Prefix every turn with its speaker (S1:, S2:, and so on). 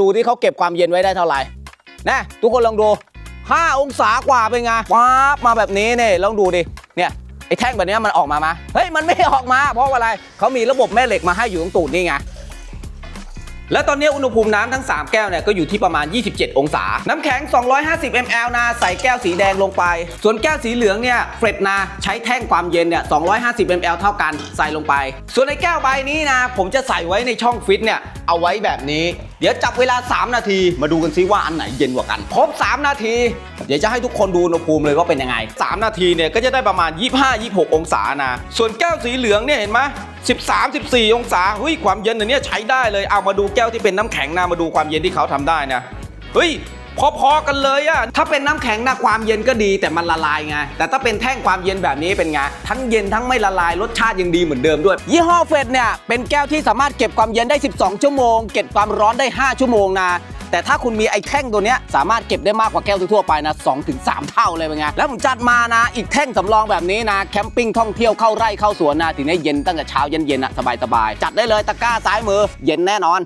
S1: ดูที่เขาเก็บความเย็นไว้ได้เท่าไหร่นะทุกคนลองดู 5 องศากว่าเป็นไงว้าบมาแบบนี้เนี่ยลองดูดิเนี่ยไอ้แท่งแบบนี้มันออกมาไหมเฮ้ยมันไม่ออกมา เพราะว่าอะไรเขามีระบบแม่เหล็กมาให้อยู่ตรงตูดนี่ไงและตอนนี้อุณหภูมิน้ำทั้ง 3 แก้วเนี่ยก็อยู่ที่ประมาณ 27 องศา น้ำแข็ง 250 ml นะใส่แก้วสีแดงลงไป ส่วนแก้วสีเหลืองเนี่ยเฟรดนะใช้แท่งความเย็นเนี่ย 250 ml เท่ากันใส่ลงไป ส่วนในแก้วใบนี้นะ ผมจะใส่ไว้ในช่องฟิตเนี่ยเอาไว้แบบนี้ เดี๋ยวจับเวลา 3 นาที มาดูกันซิว่าอันไหนเย็นกว่ากัน ครบ 3 นาที เดี๋ยวจะให้ทุกคนดูอุณหภูมิเลยว่าเป็นยังไง 3 นาทีเนี่ยก็จะได้ประมาณ 25-26 องศานะ ส่วนแก้วสีเหลืองเนี่ยเห็นไหม13 14 องศาเฮ้ยความเย็นอันเนี้ยใช้ได้เลยเอามาดูแก้วที่เป็นน้ำแข็งนะมาดูความเย็นที่เขาทำได้นะเฮ้ย พอๆกันเลยอะถ้าเป็นน้ำแข็งนะความเย็นก็ดีแต่มันละลายไง แต่ถ้าเป็นแท่งความเย็นแบบนี้เป็นไง ทั้งเย็นทั้งไม่ละลายรสชาติยังดีเหมือนเดิมด้วย ยี่ห้อเฟดเนี่ยเป็นแก้วที่สามารถเก็บความเย็นได้ 12 ชั่วโมง เก็บความร้อนได้ 5 ชั่วโมงนะแต่ถ้าคุณมีไอ้แท่งตัวนี้สามารถเก็บได้มากกว่าแก้วทั่วไปนะ2-3ถึง3เท่าเลยเป็นไง แล้วผมจัดมานะ อีกแท่งสำรองแบบนี้นะแคมปิ้งท่องเที่ยวเข้าไร่เข้าสวนนะถึงได้เย็นตั้งแต่เช้าเย็นๆนะสบายๆจัดได้เลยตะกร้าซ้ายมือเย็นแน่นอน